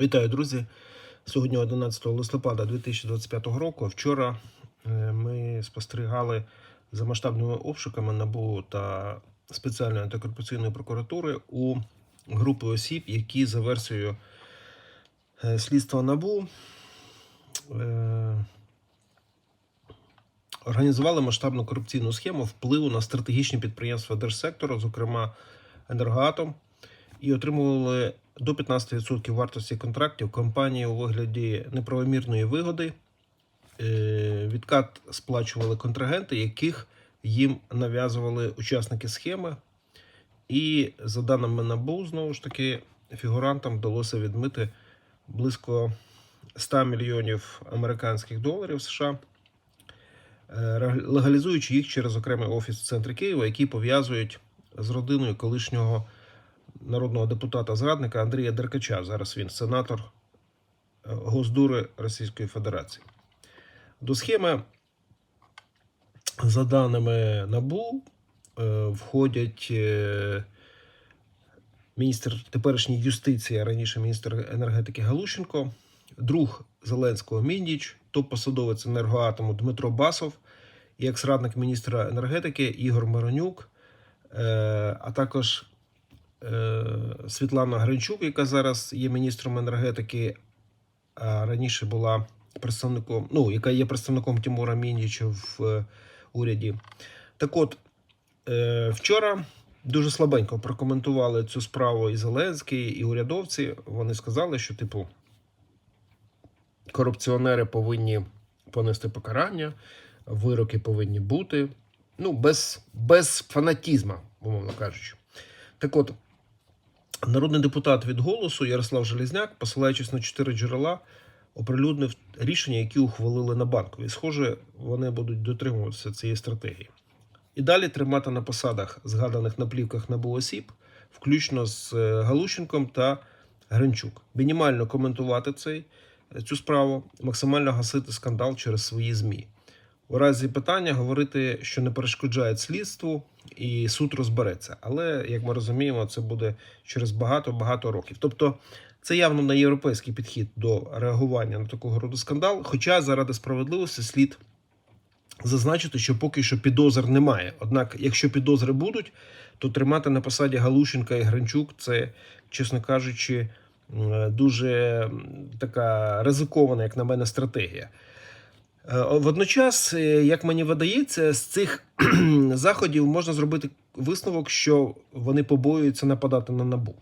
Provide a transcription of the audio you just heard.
Вітаю, друзі! Сьогодні 11 листопада 2025 року. Вчора е, ми спостерігали за масштабними обшуками НАБУ та спеціальної антикорупційної прокуратури у групи осіб, які за версією е, слідства НАБУ е, організували масштабну корупційну схему впливу на стратегічні підприємства держсектору, зокрема енергоатом, і отримували до 15% вартості контрактів компанії у вигляді неправомірної вигоди. Е, Відкат сплачували контрагенти, яких їм нав'язували учасники схеми. І за даними НАБУ, знову ж таки, фігурантам вдалося відмити близько 100 мільйонів американських доларів США, е, легалізуючи їх через окремий офіс в центрі Києва, який пов'язують з родиною колишнього народного депутата зрадника Андрія Деркача. Зараз він сенатор е, Госдури Російської Федерації. До схеми, за даними НАБУ, е, входять е, міністр теперішній юстиції, а раніше міністр енергетики Галущенко, друг Зеленського Міндіч, топ-посадовець енергоатому Дмитро Басов і екс-радник міністра енергетики Ігор Миронюк, а також Світлана Гринчук, яка зараз є міністром енергетики, а раніше була представником, ну, яка є представником Тимура Міндіча в е, уряді. Так от, е, вчора дуже слабенько прокоментували цю справу і Зеленський, і урядовці. Вони сказали, що, типу, корупціонери повинні понести покарання, вироки повинні бути. Ну, без, без фанатізму, умовно кажучи. Так от, народний депутат від голосу Ярослав Железняк, посилаючись на чотири джерела, оприлюднив рішення, які ухвалили на банку. І, схоже, вони будуть дотримуватися цієї стратегії. І далі тримати на посадах, згаданих на плівках НАБУ осіб, включно з е, Галущенком та Гринчук. Мінімально коментувати цей, цю справу, максимально гасити скандал через свої ЗМІ. У разі питання говорити, що не перешкоджає слідству, і суд розбереться. Але як ми розуміємо, це буде через багато-багато років. Тобто, це явно не європейський підхід до реагування на такого роду скандал. Хоча заради справедливості слід зазначити, що поки що підозр немає. Однак, якщо підозри будуть, то тримати на посаді Галущенка і Гринчук це, чесно кажучи, дуже така ризикована, як на мене, стратегія. Е, Водночас, е, як мені видається, з цих заходів можна зробити висновок, що вони побоюються нападати на набу.